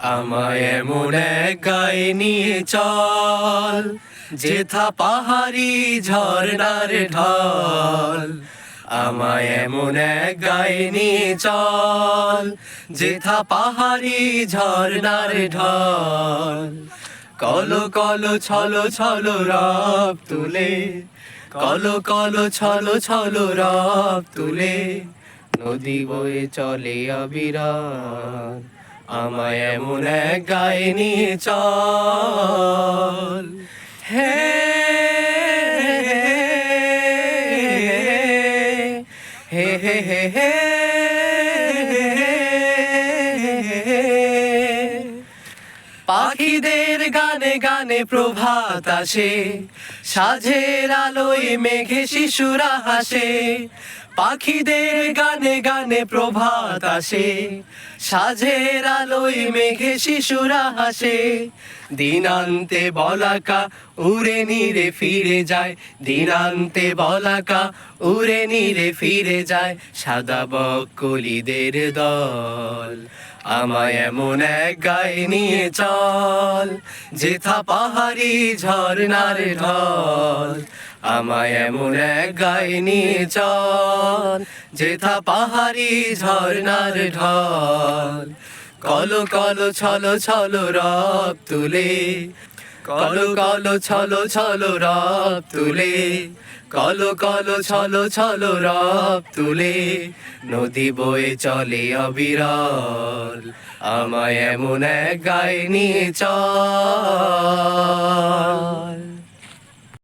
আমায় এমন এক গায়ে নিয়ে চল, যেথা পাহাড়ি ঝর্ণার ঢল, আমায় এমন এক গায়ে নিয়ে চল, যেথা পাহাড়ি ঝর্ণার ঢল। কলো কলো ছলো ছলো রব তুলে, কলো কলো ছলো ছলো রব তুলে, নদী বয়ে চলে অবিরাম আমায় এমন এক গায়ে নিয়ে চল। হে হে হে হে হে পাখিদের গানে গানে প্রভাত আসে সাঝের আলোয় মেঘে শিশুরা হাসে। পাখিদের গানে গানে প্রভাত আসে, সাজের আলোয় মেঘে শিশুরা হাসে। দিনান্তে বলাকা উড়ে নিরে ফিরে যায় দিনান্তে বলাকা উড়ে নিরে ফিরে যায় সাদা বকলিদের দল। আমায় এমন এক গায়ে নিয়ে চল, যেথা পাহাড়ি ঝর্ণার ঢল। আমায় এমন এক গায়ে নিয়ে চল, যেথা পাহাড়ি ঝর্ণার ঢল। কলো কলো, ছলো ছলো, রব তুলে। কলো কলো, ছলো ছলো, রব তুলে। কলো কলো, ছলো ছলো, রব তুলে। নদী বয়ে চলে অবিরল। আমায় এমন এক গায়ে নিয়ে চল।